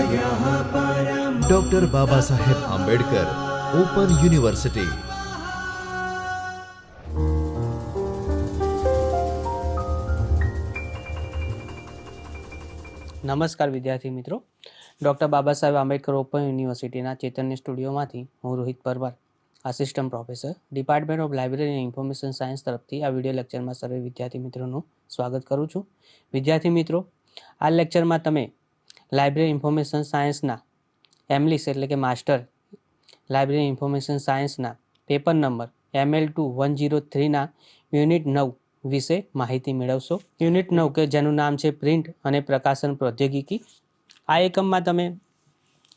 Doctor Baba Saheb Ambedkar open university નમસ્કાર વિદ્યાર્થી મિત્રો. ડૉક્ટર બાબા સાહેબ આંબેડકર ઓપન યુનિવર્સિટીના ચેતન્ય સ્ટુડિયોમાંથી હું Rohit Parmar assistant professor department of library and information science તરફથી આ વીડિયો લેક્ચરમાં સર્વે વિદ્યાર્થી મિત્રોનું સ્વાગત કરું છું. વિદ્યાર્થી મિત્રો, આ લેક્ચરમાં તમે લાઇબ્રેરી ઇન્ફોર્મેશન સાયન્સના એમલિસ એટલે કે માસ્ટર લાઇબ્રેરી ઇન્ફોર્મેશન સાયન્સના paper number ML two one zero થ્રીના unit નવ વિશે માહિતી મેળવશો. યુનિટ નવ કે જેનું નામ છે પ્રિન્ટ અને પ્રકાશન પ્રૌદ્યોગિકી. આ એકમમાં તમે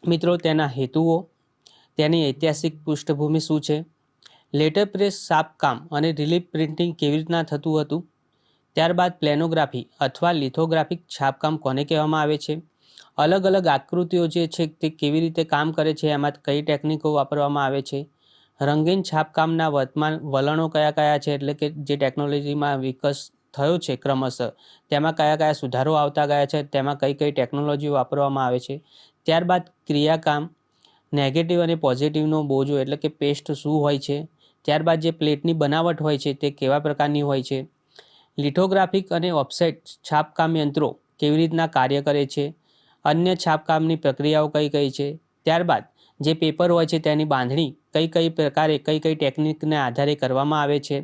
મિત્રો તેના હેતુઓ, તેની ઐતિહાસિક પૃષ્ઠભૂમિ શું છે? લેટર પ્રેસ સાપકામ અને રિલીફ પ્રિન્ટિંગ કેવી રીતના થતું હતું? ત્યારબાદ પ્લેનોગ્રાફી અથવા લિથોગ્રાફિક છાપકામ કોને કહેવામાં આવે છે? અલગ અલગ આકૃતિઓ જે છે તે કેવી રીતે કામ કરે છે, એમાં કઈ ટેકનિકો વાપરવામાં આવે છે, રંગીન છાપકામના વર્તમાન વલણો કયા કયા છે, એટલે કે જે ટેકનોલોજીમાં વિકાસ થયો છે ક્રમશઃ, તેમાં કયા કયા સુધારો આવતા ગયા છે, તેમાં કઈ કઈ ટેકનોલોજી વાપરવામાં આવે છે. ત્યારબાદ ક્રિયાકામ નેગેટિવ અને પોઝિટિવનો બોજો એટલે કે પેસ્ટ શું હોય છે, ત્યારબાદ જે પ્લેટની બનાવટ હોય છે તે કેવા પ્રકારની હોય છે લિથોગ્રાફિક અને ઓફસેટ છાપકામ યંત્રો કેવી રીતના કાર્ય કરે છે અન્ય છાપકામની પ્રક્રિયાઓ કઈ કઈ છે? ત્યારબાદ, જે પેપર હોય છે તેની બાંધણી કઈ કઈ પ્રકારે કઈ કઈ ટેકનિકને આધારે કરવામાં આવે છે?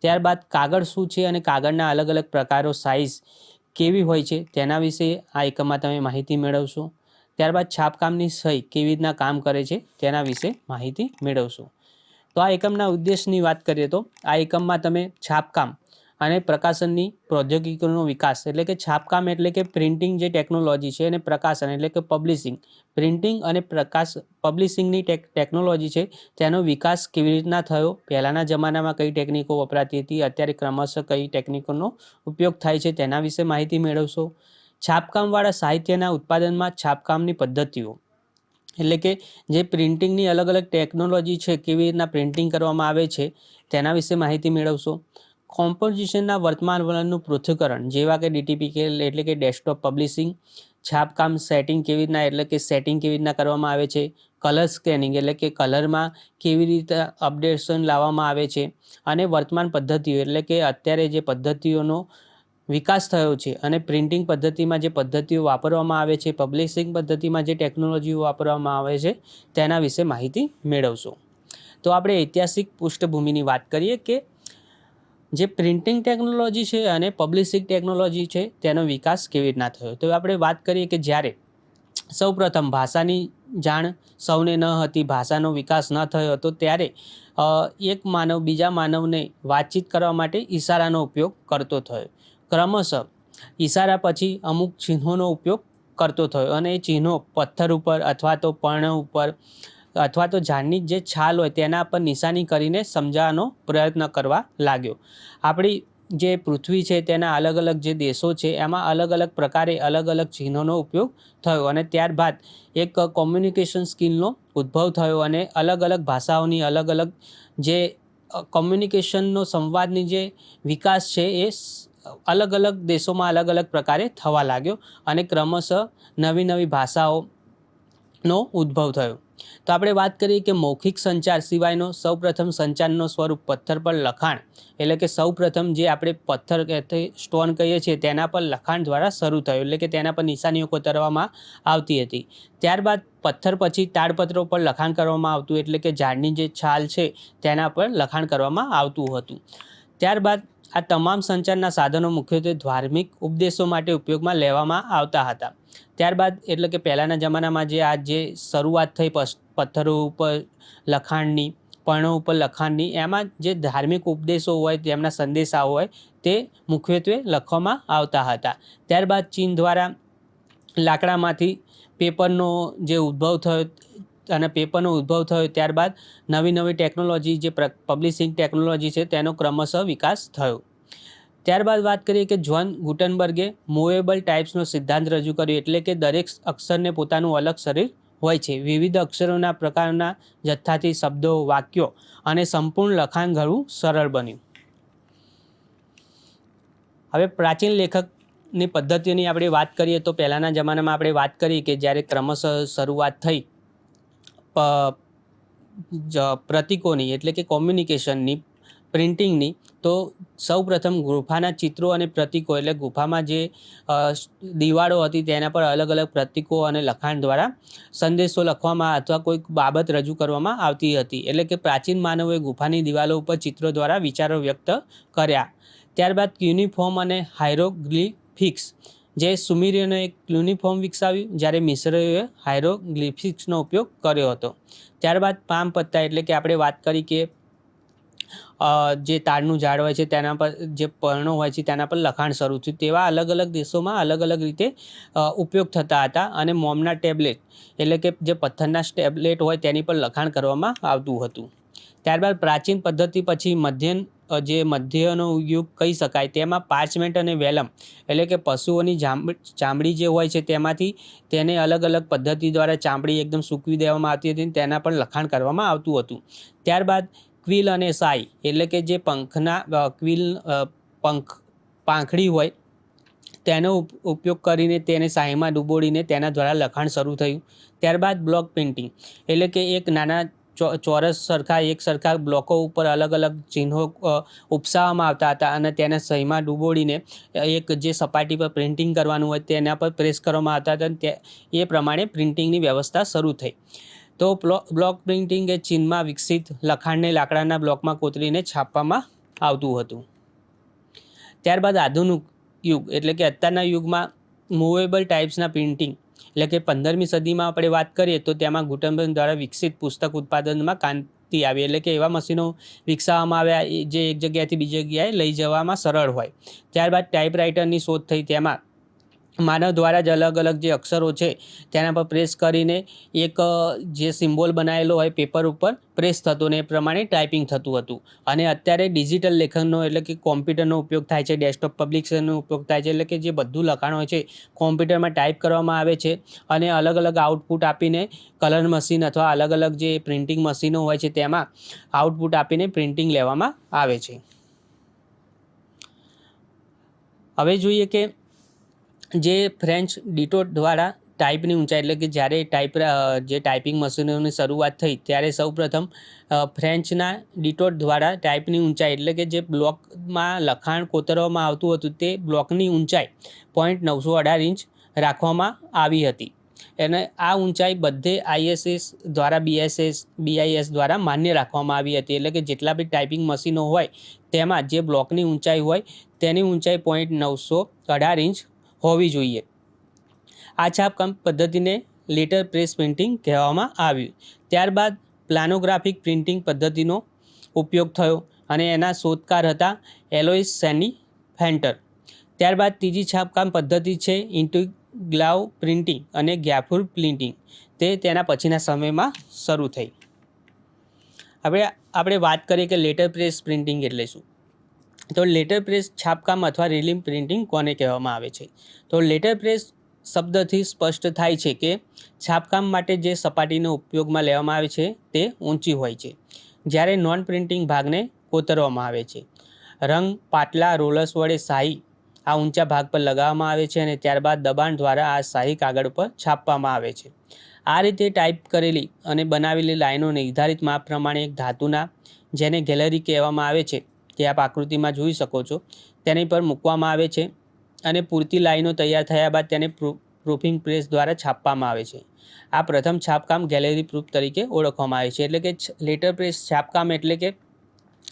ત્યારબાદ, કાગળ શું છે અને કાગળના અલગ અલગ પ્રકારો સાઇઝ કેવી હોય છે તેના વિશે આ એકમમાં તમે માહિતી મેળવશો. ત્યારબાદ, છાપકામની સહી કેવી રીતના કામ કરે છે તેના વિશે માહિતી મેળવશો. તો આ એકમના ઉદ્દેશની વાત કરીએ તો, આ એકમમાં તમે છાપકામ અને પ્રકાશનની પ્રૌદ્યોગિકીનો વિકાસ. એટલે કે છાપકામ એટલે કે પ્રિન્ટિંગ જે ટેકનોલોજી છે અને પ્રકાશન એટલે કે પબ્લિશિંગ. પ્રિન્ટિંગ અને પ્રકાશ, પબ્લિશિંગની ટેક, ટેકનોલોજી છે તેનો વિકાસ કેવી રીતના થયો? પહેલાંના જમાનામાં કઈ ટેકનિકો વપરાતી હતી? અત્યારે ક્રમશઃ કઈ ટેકનિકોનો ઉપયોગ થાય છે તેના વિશે માહિતી મેળવશો. છાપકામવાળા સાહિત્યના ઉત્પાદનમાં છાપકામની પદ્ધતિઓ. એટલે કે જે પ્રિન્ટિંગની અલગ અલગ ટેકનોલોજી છે, કેવી રીતના પ્રિન્ટિંગ કરવામાં આવે છે તેના વિશે માહિતી મેળવશો. કોમ્પોઝિશનના વર્તમાન વલણનું પૃથ્થકરણ, જેવા કે ડીટીપીકેલ એટલે કે ડેસ્કટોપ પબ્લિશિંગ, છાપકામ સેટિંગ કેવી રીતના, એટલે કે સેટિંગ કેવી રીતના કરવામાં આવે છે, કલર સ્કેનિંગ એટલે કે કલરમાં કેવી રીતે અપડેશન લાવવામાં આવે છે, અને વર્તમાન પદ્ધતિઓ એટલે કે અત્યારે જે પદ્ધતિઓનો વિકાસ થયો છે અને પ્રિન્ટિંગ પદ્ધતિમાં જે પદ્ધતિઓ વાપરવામાં આવે છે, પબ્લિશિંગ પદ્ધતિમાં જે ટેકનોલોજીઓ વાપરવામાં આવે છે, તેના વિશે માહિતી મેળવશો. તો આપણે ઐતિહાસિક પૃષ્ઠભૂમિની વાત કરીએ કે જે પ્રિન્ટિંગ ટેકનોલોજી છે અને પબ્લિસિક ટેકનોલોજી છે, તેનો વિકાસ કેવી રીતના થયો? તો આપણે વાત કરીએ કે જ્યારે સૌપ્રથમ ભાષાની જાણ સૌને ન હતી, ભાષાનો વિકાસ ન થયો હતો ત્યારે એક માનવ બીજા માનવને વાતચીત કરવા માટે ઈશારાનો ઉપયોગ કરતો થયો. ક્રમશઃ ઈશારા પછી અમુક ચિહ્નોનો ઉપયોગ કરતો થયો અને એ ચિહ્નો પથ્થર ઉપર અથવા તો પર્ણ ઉપર અથવા તો ઝાડની જે છાલ હોય તેના પર નિશાની કરીને સમજાવવાનો પ્રયત્ન કરવા લાગ્યો. આપણી જે પૃથ્વી છે તેના અલગ અલગ જે દેશો છે, એમાં અલગ અલગ પ્રકારે અલગ અલગ ચિહ્નોનો ઉપયોગ થયો અને ત્યારબાદ એક કોમ્યુનિકેશન સ્કિલનો ઉદ્ભવ થયો અને અલગ અલગ ભાષાઓની અલગ અલગ જે કોમ્યુનિકેશનનો સંવાદની જે વિકાસ છે એ અલગ અલગ દેશોમાં અલગ અલગ પ્રકારે થવા લાગ્યો અને ક્રમશઃ નવી નવી ભાષાઓનો ઉદ્ભવ થયો. તો આપણે વાત કરીએ કે મૌખિક સંચાર સિવાયનો સૌપ્રથમ સંચારનો સ્વરૂપ પથ્થર પર લખાણ, એટલે કે સૌપ્રથમ જે આપણે પથ્થર કે સ્ટોન કહીએ છીએ તેના પર લખાણ દ્વારા શરૂ થયું, એટલે કે તેના પર નિશાનીઓ કોતરવામાં આવતી હતી. ત્યારબાદ પથ્થર પછી તાડપત્રો પર લખાણ કરવામાં આવતું, એટલે કે ઝાડની જે છાલ છે તેના પર લખાણ કરવામાં આવતું હતું. ત્યારબાદ આ તમામ સંચારના સાધનો મુખ્યત્વે ધાર્મિક ઉપદેશો માટે ઉપયોગમાં લેવામાં આવતા હતા. ત્યારબાદ એટલે કે પહેલાંના જમાનામાં જે આ જે શરૂઆત થઈ પથ્થરો ઉપર લખાણની, પર્ણો ઉપર લખાણની, એમાં જે ધાર્મિક ઉપદેશો હોય, તેમના સંદેશાઓ હોય, તે મુખ્યત્વે લખવામાં આવતા હતા. ત્યારબાદ ચીન દ્વારા લાકડામાંથી પેપરનો જે ઉદ્ભવ થયો અને પેપરનો ઉદ્ભવ થયો ત્યારબાદ નવી નવી ટેકનોલોજી જે પબ્લિશિંગ ટેકનોલોજી છે તેનો ક્રમશઃ વિકાસ થયો. ત્યારબાદ વાત કરીએ કે જ્હોન ગુટનબર્ગે મૂવેબલ ટાઈપ્સનો સિદ્ધાંત રજૂ કર્યો એટલે કે દરેક અક્ષરને પોતાનું અલગ શરીર હોય છે. વિવિધ અક્ષરોના પ્રકારના જથ્થાથી શબ્દો, વાક્યો અને સંપૂર્ણ લખાણ ઘડવું સરળ બન્યું. હવે પ્રાચીન લેખકની પદ્ધતિઓની આપણે વાત કરીએ તો પહેલાંના જમાનામાં આપણે વાત કરી કે જ્યારે ક્રમશઃ શરૂઆત થઈ પ્રતીકોની એટલે કે કોમ્યુનિકેશનની પ્રિન્ટિંગની તો સૌ પ્રથમ ગુફાના ચિત્રો અને પ્રતીકો એટલે ગુફામાં જે દિવાળો હતી તેના પર અલગ અલગ પ્રતીકો અને લખાણ દ્વારા સંદેશો લખવામાં અથવા કોઈક બાબત રજૂ કરવામાં આવતી હતી. એટલે કે પ્રાચીન માનવોએ ગુફાની દિવાલો ઉપર ચિત્રો દ્વારા વિચારો વ્યક્ત કર્યા. ત્યારબાદ યુનિફોર્મ અને હાયરોગ્લિફિક્સ જે સુમિરિયનો એક યુનિફોર્મ વિકસાવ્યું જ્યારે મિશ્રોએ હાયરોગ્લિફિક્સનો ઉપયોગ કર્યો હતો. ત્યારબાદ પામ પત્તા એટલે કે આપણે વાત કરી કે જે તાડનું ઝાડ હોય છે તેના પર, જે પર્ણો હોય છે તેના પર લખાણ શરૂ થયું. તેવા અલગ અલગ દેશોમાં અલગ અલગ રીતે ઉપયોગ થતા હતા અને મોમના ટેબ્લેટ એટલે કે જે પથ્થરના ટેબ્લેટ હોય તેની પર લખાણ કરવામાં આવતું હતું. ત્યારબાદ પ્રાચીન પદ્ધતિ પછી મધ્યન જે મધ્યનો યુગ કહી શકાય, તેમાં પાર્ચમેન્ટ અને વેલમ એટલે કે પશુઓની ચામડી જે હોય છે તેમાંથી તેને અલગ અલગ પદ્ધતિ દ્વારા ચામડી એકદમ સૂકવી દેવામાં આવતી હતી તેના પર લખાણ કરવામાં આવતું હતું. ત્યારબાદ ક્વિલ અને સાઈ, એટલે કે જે પંખના ક્વિલ પંખ, પાંખડી હોય, તેનો ઉપ- ઉપયોગ કરીને તેને શાહીમાં ડૂબોડીને તેના દ્વારા લખાણ શરૂ થયું. ત્યારબાદ બ્લોક પેઇન્ટિંગ, એટલે કે એક નાના ચોરસ સરખા, એક સરખા બ્લોકો ઉપર અલગ અલગ ચિહ્નો ઉપસાવવામાં આવતા હતા અને તેને સહીમાં ડૂબોડીને એક જે સપાટી પર પ્રિન્ટિંગ કરવાનું હોય તેના પર પ્રેસ કરવામાં આવતા હતા તે, એ પ્રમાણે પ્રિન્ટિંગની વ્યવસ્થા શરૂ થઈ. તો બ્લોક પ્રિન્ટિંગ એ ચીનમાં વિકસિત લખાણને લાકડાના બ્લોકમાં કોતરીને છાપવામાં આવતું હતું. ત્યારબાદ આધુનિક યુગ એટલે કે અત્યારના યુગમાં મૂવેબલ ટાઈપ્સના પ્રિન્ટિંગ એટલે કે પંદરમી સદીમાં આપણે વાત કરીએ તો તેમાં ગુટનબર્ગ દ્વારા વિકસિત પુસ્તક ઉત્પાદનમાં ક્રાંતિ આવી. એટલે કે એવા મશીનો વિકસાવવામાં આવ્યા જે એક જગ્યાએથી બીજી જગ્યાએ લઈ જવામાં સરળ હોય. ત્યારબાદ ટાઈપરાઇટરની શોધ થઈ તેમાં માનવ દ્વારા જ અલગ અલગ જે અક્ષરો છે, તેના પર પ્રેસ કરીને એક જે સિમ્બોલ બનાવેલો હોય પેપર ઉપર પ્રેસ થતો ને એ પ્રમાણે ટાઈપિંગ થતું હતું. અને અત્યારે ડિજિટલ લેખનનો એટલે કે કોમ્પ્યુટરનો ઉપયોગ થાય છે ડેસ્કટોપ પબ્લિકેશનનો ઉપયોગ થાય છે, એટલે કે જે બધું લખાણ હોય છે કોમ્પ્યુટરમાં ટાઈપ કરવામાં આવે છે અને અલગ અલગ આઉટપુટ આપીને કલર મશીન અથવા અલગ અલગ જે પ્રિન્ટિંગ મશીનો હોય છે, તેમાં આઉટપુટ આપીને પ્રિન્ટિંગ લેવામાં આવે છે. હવે જોઈએ કે જે ફ્રેન્ચ ડિટો દ્વારા ટાઈપની ઊંચાઈ, એટલે કે જ્યારે ટાઈપ જે ટાઈપિંગ મશીનોની શરૂઆત થઈ, ત્યારે સૌપ્રથમ ફ્રેન્ચના ડિટોટ દ્વારા ટાઈપની ઊંચાઈ, એટલે કે જે બ્લોકમાં લખાણ કોતરવામાં આવતું હતું, તે બ્લોકની ઊંચાઈ પોઈન્ટ નવસો અઢાર ઇંચ રાખવામાં આવી હતી. અને આ ઊંચાઈ બધે આઈએસએસ દ્વારા બીએસએસ બીઆઈએસ દ્વારા માન્ય રાખવામાં આવી હતી. એટલે કે જેટલા બી ટાઈપિંગ મશીનો હોય, તેમાં જે બ્લોકની ઊંચાઈ હોય, તેની ઊંચાઈ પોઈન્ટ નવસો અઢાર ઇંચ હોવી જોઈએ. આ છાપકામ પદ્ધતિને લેટર પ્રેસ પ્રિન્ટિંગ કહેવામાં આવ્યું. ત્યારબાદ પ્લાનોગ્રાફિક પ્રિન્ટિંગ પદ્ધતિનો ઉપયોગ થયો અને એના શોધકાર હતા એલોઇસ સેની ફેન્ટર. ત્યારબાદ ત્રીજી છાપકામ પદ્ધતિ છે ઇન્ટિગ્લાવ પ્રિન્ટિંગ અને ગ્યાફુર પ્રિન્ટિંગ. તે તેના પછીના સમયમાં શરૂ થઈ. આપણે આપણે વાત કરીએ કે લેટર પ્રેસ પ્રિન્ટિંગ એટલે શું? તો લેટર પ્રેસ છાપકામ અથવા રીલિંગ પ્રિન્ટિંગ કોને કહેવામાં આવે છે? તો લેટર પ્રેસ શબ્દથી સ્પષ્ટ થાય છે કે છાપકામ માટે જે સપાટીનો ઉપયોગમાં લેવામાં આવે છે તે ઊંચી હોય છે. જ્યારે નોન પ્રિન્ટિંગ ભાગને કોતરવામાં આવે છે. રંગ, પાટલા, રોલર્સ વડે શાહી આ ઊંચા ભાગ પર લગાવવામાં આવે છે અને ત્યારબાદ દબાણ દ્વારા આ શાહી કાગળ પર છાપવામાં આવે છે. આ રીતે ટાઈપ કરેલી અને બનાવેલી લાઈનો નિર્ધારિત માપ પ્રમાણે એક ધાતુના, જેને ગેલેરી કહેવામાં આવે છે તે આપ આકૃતિમાં જોઈ શકો છો, તેની પર મૂકવામાં આવે છે અને પૂરતી લાઈનો તૈયાર થયા બાદ તેને પ્રૂફિંગ પ્રેસ દ્વારા છાપવામાં આવે છે. આ પ્રથમ છાપકામ ગેલેરી પ્રૂફ તરીકે ઓળખવામાં આવે છે. એટલે કે લેટર પ્રેસ છાપકામ એટલે કે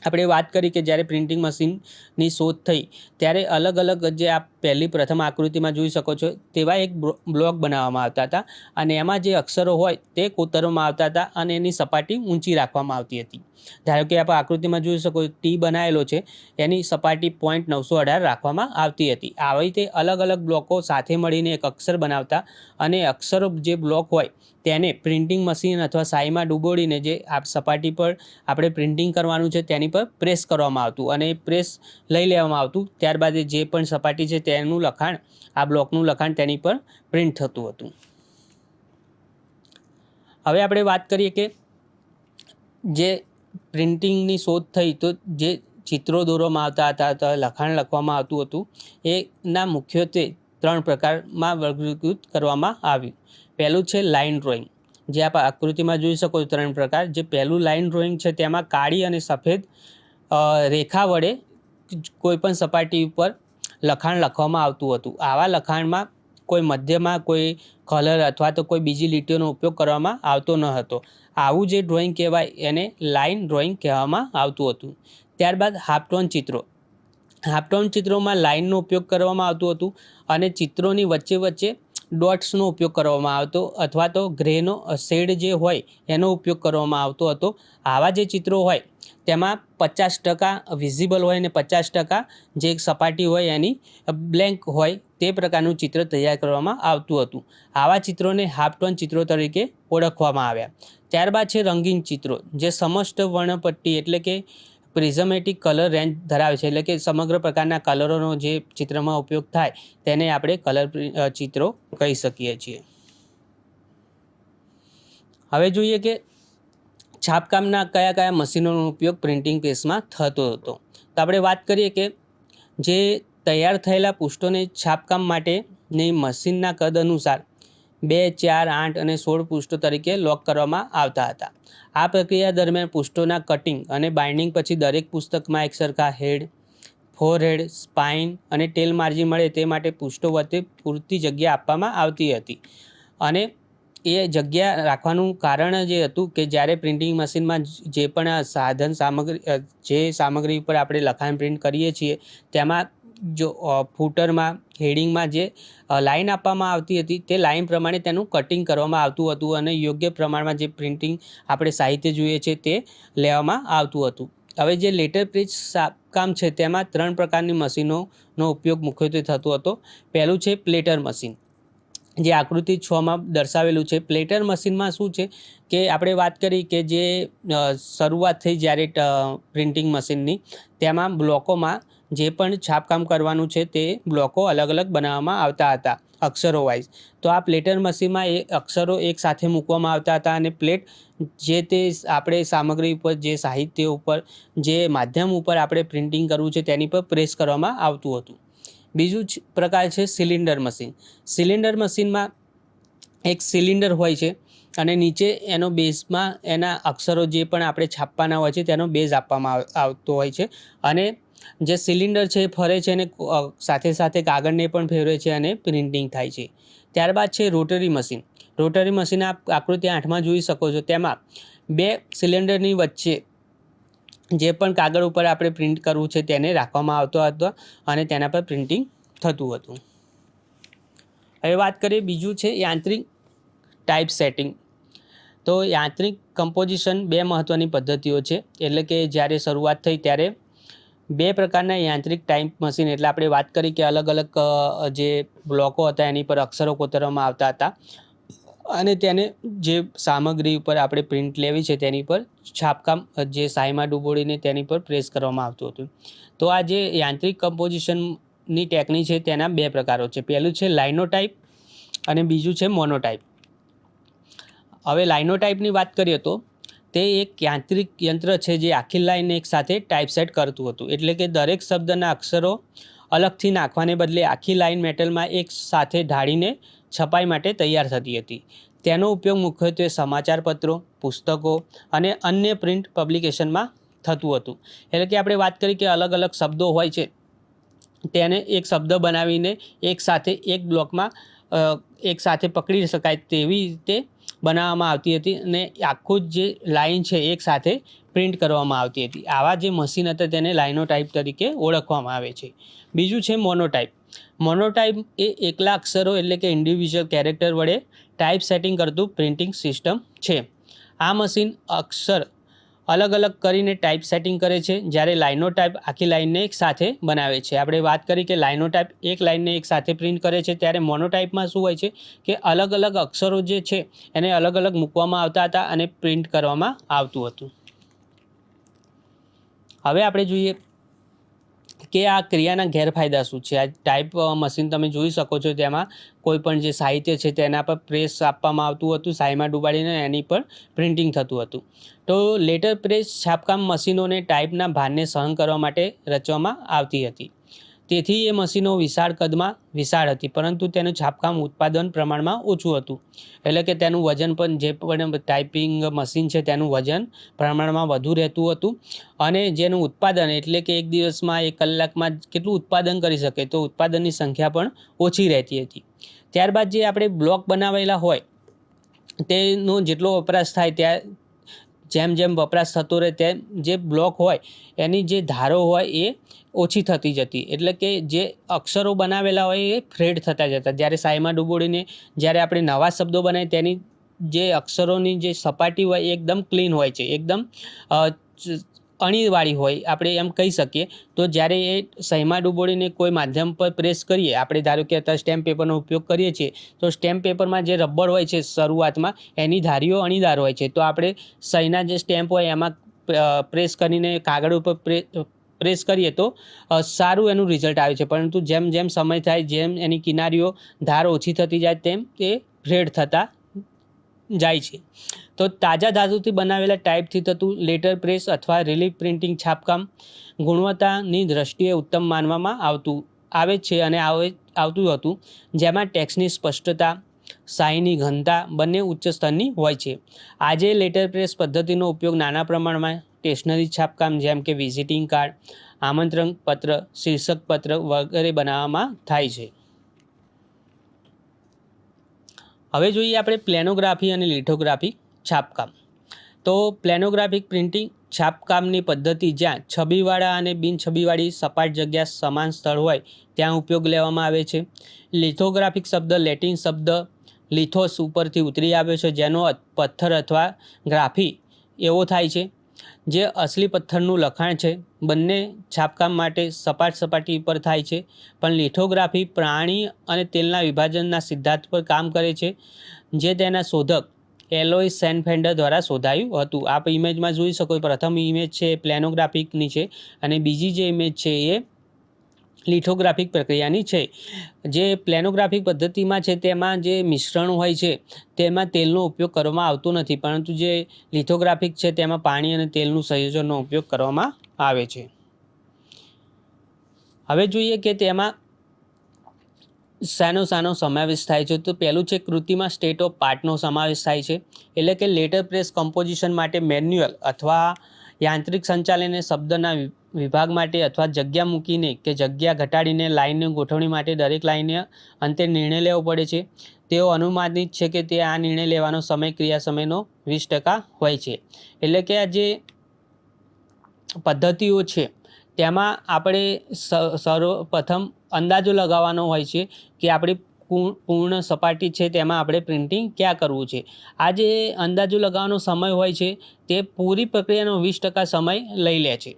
આપણે વાત કરી કે જ્યારે પ્રિન્ટિંગ મશીનની શોધ થઈ, ત્યારે અલગ અલગ જે આ પહેલી પ્રથમ આકૃતિમાં જોઈ શકો છો, તેવા એક બ્લો- બ્લોક બનાવવામાં આવતા હતા અને એમાં જે અક્ષરો હોય તે કોતરવામાં આવતા હતા અને એની સપાટી ઊંચી રાખવામાં આવતી હતી. ધારો કે આપણે આકૃતિમાં જોઈ શકો ટી બનાવેલો છે, એની સપાટી પોઈન્ટ નવસો અઢાર રાખવામાં આવતી હતી. આવી રીતે અલગ અલગ બ્લોકો સાથે મળીને એક અક્ષર બનાવતા અને અક્ષરો જે બ્લોક હોય તેને પ્રિન્ટિંગ મશીન અથવા સાઈમાં ડૂબોડીને જે આ સપાટી પર આપણે પ્રિન્ટિંગ કરવાનું છે તેની પર પ્રેસ કરવામાં આવતું અને પ્રેસ લઈ લેવામાં આવતું. ત્યારબાદ જે પણ સપાટી છે તેનું લખાણ, આ બ્લોકનું લખાણ તેની પર પ્રિન્ટ થતું હતું. હવે આપણે વાત કરીએ કે જે પ્રિન્ટિંગની શોધ થઈ તો જે ચિત્રો દોરવામાં આવતા હતા અથવા લખાણ લખવામાં આવતું હતું, એના મુખ્યત્વે ત્રણ પ્રકારમાં વર્ગીકૃત કરવામાં આવ્યું. પહેલું છે લાઇન ડ્રોઈંગ જે આપ આકૃતિમાં જોઈ શકો છો ત્રણ પ્રકાર. જે પહેલું લાઇન ડ્રોઈંગ છે તેમાં કાળી અને સફેદ રેખા વડે કોઈપણ સપાટી ઉપર લખાણ લખવામાં આવતું હતું. આવા લખાણમાં કોઈ મધ્યમાં કોઈ કલર અથવા તો કોઈ બીજી લીટીઓનો ઉપયોગ કરવામાં આવતો ન હતો. આવું જે ડ્રોઈંગ કહેવાય એને લાઇન ડ્રોઈંગ કહેવામાં આવતું હતું. ત્યારબાદ હાફટોન ચિત્રો. હાફટોન ચિત્રોમાં લાઇનનો ઉપયોગ કરવામાં આવતું હતું અને ચિત્રોની વચ્ચે વચ્ચે ડોટ્સનો ઉપયોગ કરવામાં આવતો અથવા તો ગ્રેનો શેડ જે હોય એનો ઉપયોગ કરવામાં આવતો હતો. આવા જે ચિત્રો હોય તેમાં પચાસ ટકા વિઝિબલ હોય અને પચાસ ટકા જે સપાટી હોય એની બ્લેન્ક હોય તે પ્રકારનું ચિત્ર તૈયાર કરવામાં આવતું હતું. આવા ચિત્રોને હાફટોન ચિત્રો તરીકે ઓળખવામાં આવ્યા. ત્યારબાદ છે રંગીન ચિત્રો, જે સમસ્ત વર્ણપટ્ટી એટલે કે પ્રિઝમેટિક કલર રેન્જ ધરાવે છે એટલે કે સમગ્ર પ્રકારના કલરોનો જે ચિત્રમાં ઉપયોગ થાય તેને આપણે કલર ચિત્રો કહી શકીએ છીએ. હવે જોઈએ કે છાપકામના કયા કયા મશીનોનો ઉપયોગ પ્રિન્ટિંગ પ્રેસમાં થતો હતો. તો આપણે વાત કરીએ કે જે તૈયાર થયેલા પૃષ્ઠોને છાપકામ માટેની મશીનના કદ અનુસાર બે, ચાર, આઠ અને સોળ પૃષ્ઠો તરીકે લોક કરવામાં આવતા હતા. આ પ્રક્રિયા દરમિયાન પૃષ્ઠોના કટિંગ અને બાઇન્ડિંગ પછી દરેક પુસ્તકમાં એક સરખા હેડ, ફોરહેડ, સ્પાઇન અને ટેલ માર્જિન મળે તે માટે પૃષ્ઠો વચ્ચે પૂરતી જગ્યા આપવામાં આવતી હતી. અને એ જગ્યા રાખવાનું કારણ જે હતું કે જ્યારે પ્રિન્ટિંગ મશીનમાં જે પણ સાધન સામગ્રી જે સામગ્રી ઉપર આપણે લખાણ પ્રિન્ટ કરીએ છીએ, તેમાં જો ફૂટરમાં હેડિંગમાં જે લાઈન આપવામાં આવતી હતી, તે લાઈન પ્રમાણે તેનું કટિંગ કરવામાં આવતું હતું અને યોગ્ય પ્રમાણમાં જે પ્રિન્ટિંગ આપણે સાહિત્ય જોઈએ છે તે લેવામાં આવતું હતું. હવે જે લેટર પ્રિજ કામ છે, તેમાં ત્રણ પ્રકારની મશીનોનો ઉપયોગ મુખ્યત્વે થતો હતો. પહેલું છે પ્લેટર મશીન. જે આકૃતિ છમાં દર્શાવેલું છે. પ્લેટર મશીનમાં શું છે કે આપણે વાત કરી કે જે શરૂઆત થઈ જ્યારે પ્રિન્ટિંગ મશીનની, તેમાં બ્લોકોમાં જે પણ છાપકામ કરવાનું છે તે બ્લોકો અલગ અલગ બનાવવામાં આવતા હતા અક્ષરો વાઇઝ તો આ પ્લેટર મશીનમાં એ અક્ષરો એક સાથે મૂકવામાં આવતા હતા અને પ્લેટ જે તે આપણે સામગ્રી ઉપર, જે સાહિત્ય ઉપર, જે માધ્યમ ઉપર આપણે પ્રિન્ટિંગ કરવું છે તેની પર પ્રેસ કરવામાં આવતું હતું. બીજું જ પ્રકાર છે સિલિન્ડર મશીન. સિલિન્ડર મશીનમાં એક સિલિન્ડર હોય છે અને નીચે એનો બેઝમાં એના અક્ષરો જે પણ આપણે છાપવાના હોય છે તેનો બેઝ આપવામાં આવતો હોય છે અને જે સિલિન્ડર છે એ ફરે છે અને સાથે સાથે કાગળને પણ ફેરવે છે અને પ્રિન્ટિંગ થાય છે. ત્યારબાદ છે રોટરી મશીન. રોટરી મશીન આપ આકૃતિ આઠમાં જોઈ શકો છો. તેમાં બે સિલિન્ડરની વચ્ચે જે પણ કાગળ ઉપર આપણે પ્રિન્ટ કરવું છે તેને રાખવામાં આવતો હતો અને તેના પર પ્રિન્ટિંગ થતું હતું. હવે વાત કરીએ બીજું છે યાંત્રિક ટાઈપ સેટિંગ. તો યાંત્રિક કમ્પોઝિશન બે મહત્ત્વની પદ્ધતિઓ છે. એટલે કે જ્યારે શરૂઆત થઈ ત્યારે બે પ્રકારના યાંત્રિક ટાઈપ મશીન એટલે આપણે વાત કરી કે અલગ અલગ જે બ્લોકો હતા એની પર અક્ષરો કોતરવામાં આવતા હતા. અને તેને જે સામગ્રી ઉપર આપણે પ્રિન્ટ લેવી છે તેની પર છાપકામ, જે સાયમાં ડૂબોડીને તેની પર પ્રેસ કરવામાં આવતું હતું. તો આ જે યાંત્રિક કમ્પોઝિશનની ટેકનિક છે તેના બે પ્રકારો છે. પહેલું છે લાઇનો ટાઈપ અને બીજું છે મોનોટાઈપ હવે લાઇનો ટાઈપની વાત કરીએ તો તે એક યાંત્રિક યંત્ર છે જે આખી લાઈન એક સાથે ટાઈપ સેટ કરતું હતું. એટલે કે દરેક શબ્દના અક્ષરો અલગથી નાખવાને બદલે આખી લાઈન મેટલમાં એક સાથે ઢાળીને છપાઈ માટે તૈયાર થતી હતી. તેનો ઉપયોગ મુખ્યત્વે સમાચાર પત્રો પુસ્તકો અને અન્ય પ્રિન્ટ પબ્લિકેશનમાં થતું હતું. એટલે કે આપણે વાત કરી કે અલગ અલગ શબ્દો હોય છે, તેને એક શબ્દ બનાવીને એક સાથે એક બ્લોકમાં એક સાથે પકડી શકાય તેવી રીતે બનાવવામાં આવતી હતી અને આખું જ લાઈન છે એક સાથે પ્રિન્ટ કરવામાં આવતી હતી. આવા જે મશીન હતા તેને લાઇનો ટાઈપ તરીકે ઓળખવામાં આવે છે. બીજું છે મોનોટાઈપ. મોનોટાઈપ એ એકલા અક્ષરો એટલે કે ઇન્ડિવિજ્યુઅલ કેરેક્ટર વડે ટાઈપ સેટિંગ કરતું પ્રિન્ટિંગ સિસ્ટમ છે. આ મશીન અક્ષર અલગ અલગ કરીને ટાઈપ સેટિંગ કરે છે, જ્યારે લાઇનો ટાઈપ આખી લાઇનને એક સાથે બનાવે છે. આપણે વાત કરી કે લાઇનો ટાઈપ એક લાઇનને એક સાથે પ્રિન્ટ કરે છે, ત્યારે મોનોટાઈપમાં શું હોય છે કે અલગ અલગ અક્ષરો જે છે, એને અલગ અલગ મૂકવામાં આવતા હતા અને પ્રિન્ટ કરવામાં આવતું હતું. હવે આપણે જોઈએ કે આ ક્રિયાના ગેરફાયદા શું છે? આ ટાઈપ મશીન તમે જોઈ શકો છો તેમાં કોઈ પણ જે સાહિત્ય છે તેના પર પ્રેસ આપવામાં આવતું હતું સાઈમાં ડુબાડીને એની પર પ્રિન્ટિંગ થતું હતું. તો લેટર પ્રેસ છાપકામ મશીનોને ટાઈપના ભારને સહન કરવા માટે રચવામાં આવતી હતી. તેથી એ મશીનો વિશાળ કદમાં વિશાળ હતી, પરંતુ તેનું છાપકામ ઉત્પાદન પ્રમાણમાં ઓછું હતું. એટલે કે તેનું વજન પણ જે પણ ટાઈપિંગ મશીન છે તેનું વજન પ્રમાણમાં વધુ રહેતું હતું અને જેનું ઉત્પાદન એટલે કે એક દિવસમાં એક કલાકમાં કેટલું ઉત્પાદન કરી શકે તો ઉત્પાદનની સંખ્યા પણ ઓછી રહેતી હતી. ત્યારબાદ જે આપણે બ્લોક બનાવેલા હોય, તેનો જેટલો વપરાશ થાય ત્યાં જેમ જેમ વપરાશ થતો રહે તેમ જે બ્લોક હોય, એની જે ધારો હોય એ ઓછી થતી જતી. એટલે કે જે અક્ષરો બનાવેલા હોય એ ફ્રેડ થતા જતા. જ્યારે સાયમાં ડૂબોડીને જ્યારે આપણે નવા શબ્દો બનાવીએ, તેની જે અક્ષરોની જે સપાટી હોય એકદમ ક્લીન હોય છે. એકદમ અણીવાળી હોય, આપણે એમ કહી શકીએ. તો જ્યારે એ સહીમાં ડૂબોડીને કોઈ માધ્યમ પર પ્રેસ કરીએ, આપણે ધારો કે અત્યારે સ્ટેમ્પ પેપરનો ઉપયોગ કરીએ છીએ, તો સ્ટેમ્પ પેપરમાં જે રબર હોય છે શરૂઆતમાં, એની ધારીઓ અણીદાર હોય છે. તો આપણે સહીના જે સ્ટેમ્પ હોય એમાં પ્રેસ કરીને કાગળ ઉપર પ્રે પ્રેસ કરીએ તો સારું એનું રિઝલ્ટ આવે છે. પરંતુ જેમ જેમ સમય થાય, જેમ એની કિનારીઓ ધાર ઓછી થતી જાય, તેમ તે ફ્રેડ થતા જાય છે. તો તાજા ધાતુથી બનાવેલા ટાઈપથી થતું લેટર પ્રેસ અથવા રિલીફ પ્રિન્ટિંગ છાપકામ ગુણવત્તાની દ્રષ્ટિએ ઉત્તમ માનવામાં આવતું, આવે છે અને આવે, આવતું હતું, જેમાં ટેક્સની સ્પષ્ટતા શાહીની ઘનતા બંને ઉચ્ચ સ્તરની હોય છે. આજે લેટર પ્રેસ પદ્ધતિનો ઉપયોગ નાના પ્રમાણમાં સ્ટેશનરી છાપકામ જેમ કે વિઝિટિંગ કાર્ડ આમંત્રણ પત્ર, શીર્ષક પત્ર વગેરે બનાવવામાં થાય છે. હવે જોઈએ આપણે પ્લેનોગ્રાફી અને લિથોગ્રાફી છાપકામ. તો પ્લેનોગ્રાફિક પ્રિન્ટિંગ છાપકામની પદ્ધતિ જ્યાં છબીવાળા અને બિનછબીવાળી સપાટ જગ્યા સમાન સ્થળ હોય ત્યાં ઉપયોગ લેવામાં આવે છે. લિથોગ્રાફિક શબ્દ લેટિન શબ્દ લિથોસ ઉપરથી ઉતરી આવ્યો છે, જેનો પથ્થર અથવા ગ્રાફી એવો થાય છે. જે અસલી પથ્થરનું લખાણ છે. બંને છાપકામ માટે સપાટ સપાટી પર થાય છે, પણ લિથોગ્રાફી પ્રાણી અને તેલના વિભાજનના સિદ્ધાંત પર કામ કરે છે, જે તેના શોધક એલોય સેનફેન્ડર દ્વારા શોધાયું હતું. આપ ઇમેજમાં જોઈ શકો પ્રથમ ઇમેજ છે પ્લેનોગ્રાફિકની છે અને બીજી જે ઇમેજ છે એ લિથોગ્રાફિક પ્રક્રિયાની છે. જે પ્લેનોગ્રાફિક પદ્ધતિમાં છે તેમાં જે મિશ્રણ હોય છે તેમાં તેલનો ઉપયોગ કરવામાં આવતો નથી. પરંતુ જે લિથોગ્રાફિક છે તેમાં પાણી અને તેલનું સંયોજનનો ઉપયોગ કરવામાં આવે છે. હવે જોઈએ કે તેમાં શાનો શાનો સમાવેશ થાય છે. તો પહેલું છે કૃતિમાં સ્ટેટ ઓફ પાર્ટનો સમાવેશ થાય છે. એટલે કે લેટર પ્રેસ કમ્પોઝિશન માટે મેન્યુઅલ અથવા યાંત્રિક સંચાલને શબ્દના વિભાગ માટે અથવા જગ્યા મૂકીને કે જગ્યા ઘટાડીને લાઇનની ગોઠવણી માટે દરેક લાઇનને અંતે નિર્ણય લેવો પડે છે. તેઓ અનુમાનિત છે કે તે આ નિર્ણય લેવાનો સમય, ક્રિયા સમયનો વીસ ટકા હોય છે. એટલે કે આ જે પદ્ધતિઓ છે, તેમાં આપણે સર્વપ્રથમ અંદાજો લગાવવાનો હોય છે કે આપણી પૂર્ણ સપાટી છે તેમાં આપણે પ્રિન્ટિંગ ક્યાં કરવું છે. આ જે અંદાજો લગાવવાનો સમય હોય છે, તે પૂરી પ્રક્રિયાનો વીસ ટકા સમય લઈ લે છે.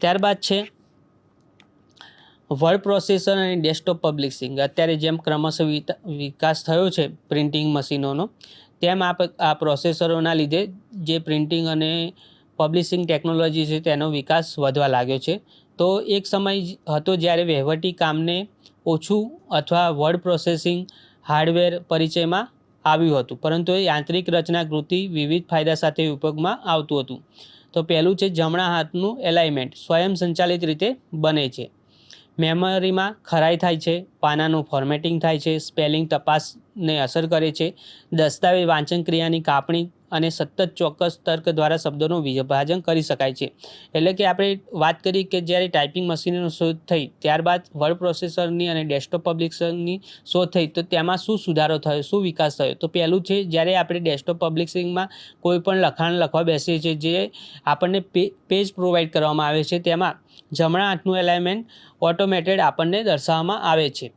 ત્યારબાદ છે વર્ડ પ્રોસેસર અને ડેસ્કટોપ પબ્લિશિંગ. અત્યારે જેમ ક્રમશઃ વિકાસ થયો છે પ્રિન્ટિંગ મશીનોનો, તેમ આ આ પ્રોસેસરોના લીધે જે પ્રિન્ટિંગ અને પબ્લિશિંગ ટેકનોલોજી છે તેનો વિકાસ વધવા લાગ્યો છે. તો એક સમય હતો જ્યારે વહીવટી કામને ઓછું અથવા વર્ડ પ્રોસેસિંગ હાર્ડવેર પરિચયમાં આવ્યું હતું. પરંતુ એ યાંત્રિક રચના કૃતિ વિવિધ ફાયદા સાથે ઉપયોગમાં આવતું હતું. તો પહેલું છે જમણા હાથનું એલાઇમેન્ટ સ્વયં સંચાલિત રીતે બને છે. મેમરીમાં ખરાઈ થાય છે, પાનાનું ફોર્મેટિંગ થાય છે સ્પેલિંગ તપાસને અસર કરે છે, દસ્તાવેજ વાંચન ક્રિયાની કાપણી અને સતત ચોક્કસ તર્ક દ્વારા શબ્દોનું વિભાજન કરી શકાય છે. એટલે કે આપણે વાત કરી કે જ્યારે ટાઈપિંગ મશીનનો શોધ થઈ, ત્યારબાદ વર્ડ પ્રોસેસરની અને ડેસ્કટોપ પબ્લિશરની શોધ થઈ, તો તેમાં શું સુધારો થયો, શું વિકાસ થયો? તો પહેલું છે, જ્યારે આપણે ડેસ્કટોપ પબ્લિશિંગમાં કોઈ પણ લખાણ લખવા બેસીએ છીએ, જે આપણને પેજ પ્રોવાઈડ કરવામાં આવે છે, તેમાં જમણા હાથનું એલાઇનમેન્ટ ઓટોમેટેડ આપણને દર્શાવવામાં આવે છે.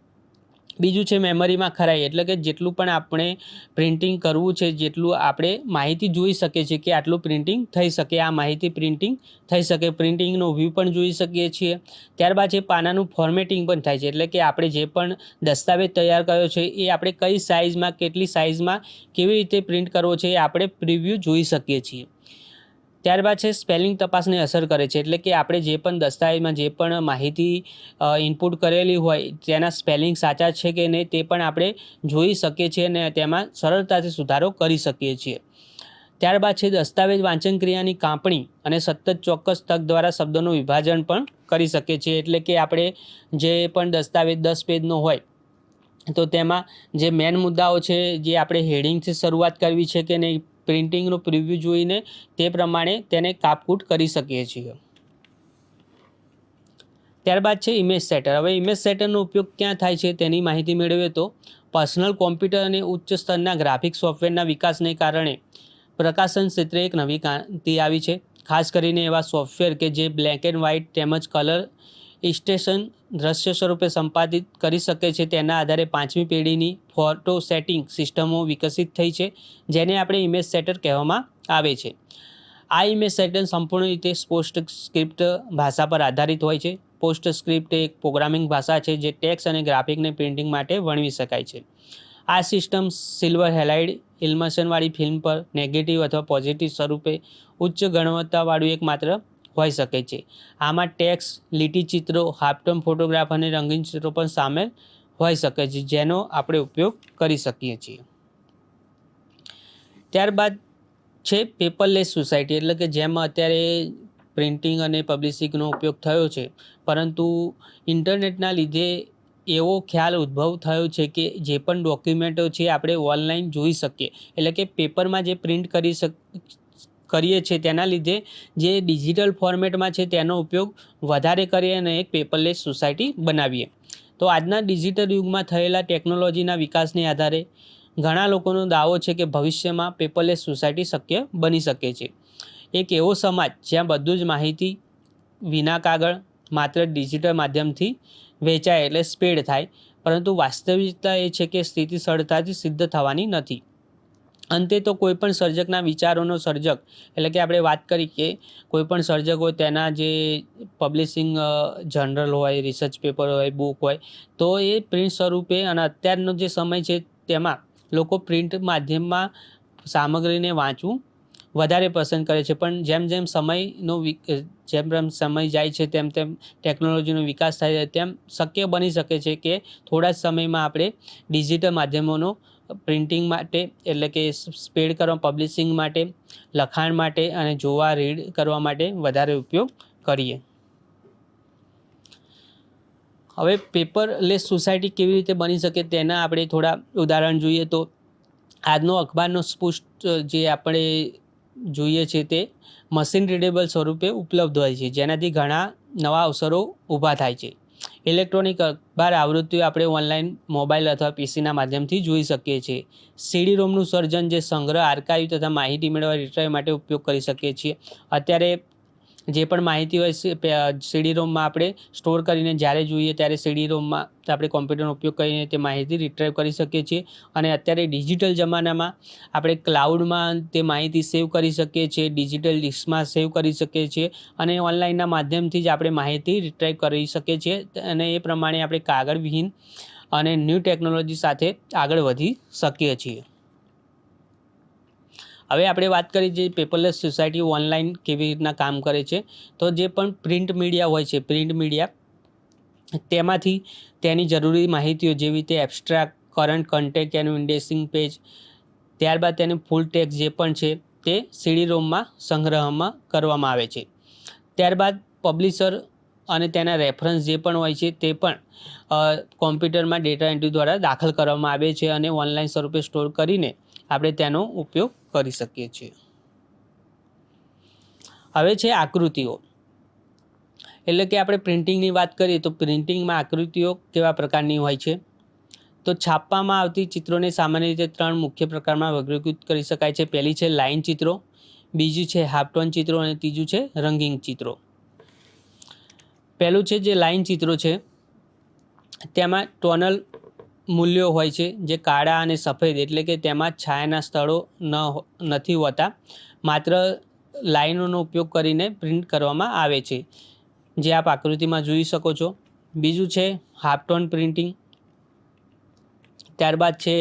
બીજું છે મેમરીમાં ખરાઈ, એટલે કે જેટલું પણ આપણે પ્રિન્ટિંગ કરવું છે, જેટલું આપણે માહિતી જોઈ શકીએ છીએ કે આટલું પ્રિન્ટિંગ થઈ શકે, આ માહિતી પ્રિન્ટિંગ થઈ શકે પ્રિન્ટિંગનો વ્યૂ પણ જોઈ શકીએ છીએ. ત્યારબાદ છે પાનાનું ફોર્મેટિંગ પણ થાય છે, એટલે કે આપણે જે પણ દસ્તાવેજ તૈયાર કર્યો છે, એ આપણે કઈ સાઇઝમાં કેટલી સાઇઝમાં કેવી રીતે પ્રિન્ટ કરવો છે, એ આપણે પ્રિવ્યૂ જોઈ શકીએ છીએ. ત્યારબાદ છે સ્પેલિંગ તપાસને અસર કરે છે, એટલે કે આપણે જે પણ દસ્તાવેજમાં જે પણ માહિતી ઇનપુટ કરેલી હોય, તેના સ્પેલિંગ સાચા છે કે નહીં, તે પણ આપણે જોઈ શકીએ છીએ અને તેમાં સરળતાથી સુધારો કરી શકીએ છીએ. ત્યારબાદ છે, દસ્તાવેજ વાંચન ક્રિયાની કાપણી અને સતત ચોક્કસ તક દ્વારા શબ્દોનું વિભાજન પણ કરી શકીએ છીએ, એટલે કે આપણે જે પણ દસ્તાવેજ દસ પેજનો હોય, તો તેમાં જે મેન મુદ્દાઓ છે, જે આપણે હેડિંગથી શરૂઆત કરવી છે કે નહીં પ્રિન્ટિંગનો પ્રિવ્યૂ જોઈને તે પ્રમાણે તેને કાપકૂટ કરી શકીએ છીએ. ત્યારબાદ છે ઇમેજ સેટર. હવે ઇમેજ સેટરનો ઉપયોગ ક્યાં થાય છે તેની માહિતી મેળવીએ તો પર્સનલ કોમ્પ્યુટર અને ઉચ્ચ સ્તરના ગ્રાફિક સોફ્ટવેરના વિકાસને કારણે પ્રકાશન ક્ષેત્રે એક નવી ક્રાંતિ આવી છે. ખાસ કરીને એવા સોફ્ટવેર કે જે બ્લેક એન્ડ વ્હાઇટ તેમજ કલર સ્ટેશન દ્રશ્ય સ્વરૂપે સંપાદિત કરી શકે છે. તેના આધારે પાંચમી પેઢીની ફોટો સેટિંગ સિસ્ટમો વિકસિત થઈ છે, જેને આપણે ઇમેજ સેટર કહેવામાં આવે છે. આ ઇમેજ સેટર સંપૂર્ણ રીતે પોસ્ટ સ્ક્રિપ્ટ ભાષા પર આધારિત હોય છે. પોસ્ટ સ્ક્રિપ્ટ એક પ્રોગ્રામિંગ ભાષા છે, જે ટેક્સ અને ગ્રાફિકને પ્રિન્ટિંગ માટે વણવી શકાય છે. આ સિસ્ટમ સિલ્વર હેલાઇડ ઇલ્મશનવાળી ફિલ્મ પર નેગેટિવ અથવા પોઝિટિવ સ્વરૂપે ઉચ્ચ ગુણવત્તાવાળું એકમાત્ર હોઈ શકે છે. આમાં ટેક્સ, લીટી ચિત્રો હાફટોન ફોટોગ્રાફ અને રંગીન ચિત્રો પણ સામેલ હોઈ શકે છે, જેનો આપણે ઉપયોગ કરી શકીએ છીએ. ત્યારબાદ છે પેપરલેસ સોસાયટી, એટલે કે જેમાં અત્યારે પ્રિન્ટિંગ અને પબ્લિશિંગનો ઉપયોગ થયો છે. પરંતુ ઇન્ટરનેટના લીધે એવો ખ્યાલ ઉદ્ભવ થયો છે કે જે પણ ડોક્યુમેન્ટો છે, આપણે ઓનલાઈન જોઈ શકીએ. એટલે કે પેપરમાં જે પ્રિન્ટ કરી શક કરીએ છીએ તેના લીધે જે ડિજિટલ ફોર્મેટમાં છે તેનો ઉપયોગ વધારે કરીએ અને એક પેપરલેસ સોસાયટી બનાવીએ. તો આજના ડિજિટલ યુગમાં થયેલા ટેકનોલોજીના વિકાસને આધારે ઘણા લોકોનો દાવો છે કે ભવિષ્યમાં પેપરલેસ સોસાયટી શક્ય બની શકે છે. એક એવો સમાજ જ્યાં બધું જ માહિતી વિના કાગળ માત્ર ડિજિટલ માધ્યમથી વેચાય એટલે સ્પેડ થાય, પરંતુ વાસ્તવિકતા એ છે કે સ્થિતિ સરળતાથી સિદ્ધ થવાની નથી. અંતે તો કોઈ પણ સર્જકના વિચારોનો સર્જક, એટલે કે આપણે વાત કરી કે કોઈ પણ સર્જક હોય તેના જે પબ્લિશિંગ જનરલ હોય રિસર્ચ પેપર હોય બુક હોય, તો એ પ્રિન્ટ સ્વરૂપે અને અત્યારનો જે સમય છે તેમાં લોકો પ્રિન્ટ માધ્યમમાં સામગ્રીને વાંચવું વધારે પસંદ કરે છે. પણ જેમ જેમ સમયનો જેમ જેમ સમય જાય છે તેમ તેમ ટેકનોલોજીનો વિકાસ થાય છે તેમ શક્ય બની શકે છે કે થોડા જ સમયમાં આપણે ડિજિટલ માધ્યમોનો પ્રિન્ટિંગ માટે, એટલે કે સ્પેડ કરવા, પબ્લિશિંગ માટે, લખાણ માટે અને જોવા, રીડ કરવા માટે વધારે ઉપયોગ કરીએ. હવે પેપરલેસ સોસાયટી કેવી રીતે બની શકે તેના આપણે થોડા ઉદાહરણ જોઈએ તો, આજનો અખબારનો સ્પુષ્ટ, જે આપણે જોઈએ છે તે મશીન રીડેબલ સ્વરૂપે ઉપલબ્ધ હોય છે. જેનાથી ઘણા નવા અવસરો ઊભા થાય છે. ઇલેક્ટ્રોનિક અખબાર આવૃત્તિઓ આપણે ઓનલાઈન, મોબાઈલ અથવા પીસીના માધ્યમથી જોઈ શકીએ છીએ. સીડી રોમનું સર્જન જે સંગ્રહ, આર્કાઇવ તથા માહિતી મેળવવા રિટ્રાઈવ માટે ઉપયોગ કરી શકીએ છીએ. અત્યારે જે પણ માહિતી હોય સીડી રોમમાં આપણે સ્ટોર કરીને જ્યારે જોઈએ ત્યારે સીડી રોમમાં આપણે કોમ્પ્યુટરનો ઉપયોગ કરીને તે માહિતી રિટ્રાઈવ કરી શકીએ છીએ. અને અત્યારે ડિજિટલ જમાનામાં આપણે ક્લાઉડમાં તે માહિતી સેવ કરી શકીએ છીએ ડિજિટલ ડિસ્કમાં સેવ કરી શકીએ છીએ અને ઓનલાઈનના માધ્યમથી જ આપણે માહિતી રિટ્રાઈવ કરી શકીએ છીએ. અને એ પ્રમાણે આપણે કાગળ, વિહીન અને ન્યૂ ટેકનોલોજી સાથે આગળ વધી શકીએ છીએ. હવે આપણે વાત કરીએ જે પેપરલેસ સોસાયટી ઓનલાઈન કેવી રીતના કામ કરે છે, તો જે પણ પ્રિન્ટ મીડિયા હોય છે પ્રિન્ટ મીડિયા તેમાંથી તેની જરૂરી માહિતીઓ જેવી રીતે એબ્સ્ટ્રાક્ટ કરંટ કન્ટેક્ટ એનું ઇન્ડેસિંગ પેજ ત્યારબાદ તેનું ફૂલ ટેક્સ જે પણ છે, તે સીડી રોમમાં સંગ્રહમાં કરવામાં આવે છે. ત્યારબાદ પબ્લિશર અને તેના રેફરન્સ જે પણ હોય છે, તે પણ કોમ્પ્યુટરમાં ડેટા એન્ટ્રી દ્વારા દાખલ કરવામાં આવે છે અને ઓનલાઈન સ્વરૂપે સ્ટોર કરીને આપણે તેનો ઉપયોગ કરી શકીએ છીએ. હવે છે આકૃતિઓ. એટલે કે આપણે પ્રિન્ટિંગની વાત કરીએ તો પ્રિન્ટિંગમાં આકૃતિઓ કેવા પ્રકારની હોય છે? તો છાપવામાં આવતી ચિત્રોને સામાન્ય રીતે ત્રણ મુખ્ય પ્રકારમાં વર્ગીકૃત કરી શકાય છે. પહેલી છે લાઇન ચિત્રો, બીજી છે હાફટોન ચિત્રો અને ત્રીજું છે રંગીન ચિત્રો. પહેલું છે જે લાઇન ચિત્રો છે, તેમાં ટોનલ મૂલ્યો હોય છે જે કાળા અને સફેદ એટલે કે તેમાં છાયાના સ્થળો ન નથી હોતા. માત્ર લાઈનોનો ઉપયોગ કરીને પ્રિન્ટ કરવામાં આવે છે. જે આપ આકૃતિમાં જોઈ શકો છો. બીજું છે હાફટોન પ્રિન્ટિંગ. ત્યારબાદ છે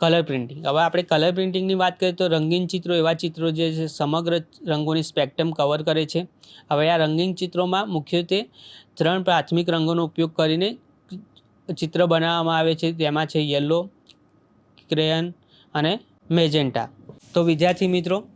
કલર પ્રિન્ટિંગ. હવે આપણે કલર પ્રિન્ટિંગની વાત કરીએ તો રંગીન ચિત્રો એવા ચિત્રો જે છે સમગ્ર રંગોની સ્પેક્ટ્રમ કવર કરે છે. હવે આ રંગીન ચિત્રોમાં મુખ્યત્વે ત્રણ પ્રાથમિક રંગોનો ઉપયોગ કરીને ચિત્ર બનાવવામાં આવે છે, તેમાં છે યલો, ક્રેયન અને મેજેન્ટા. તો વિદ્યાર્થી મિત્રો,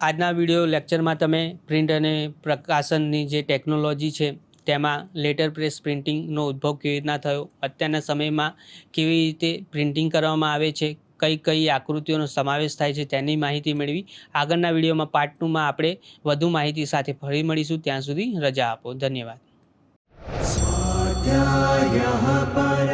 આજના વીડિયો લેક્ચરમાં તમે પ્રિન્ટ અને પ્રકાશનની જે ટેકનોલોજી છે, તેમાં લેટર પ્રેસ પ્રિન્ટિંગનો ઉદ્ભવ કેવી રીતના થયો, અત્યારના સમયમાં કેવી રીતે પ્રિન્ટિંગ કરવામાં આવે છે, કઈ કઈ આકૃતિઓનો સમાવેશ થાય છે, તેની માહિતી મેળવી. આગળના વિડીયોમાં પાર્ટ ટુમાં આપણે વધુ માહિતી સાથે ફરી મળીશું, ત્યાં સુધી રજા આપો. ધન્યવાદ. स्वाध्यायः पर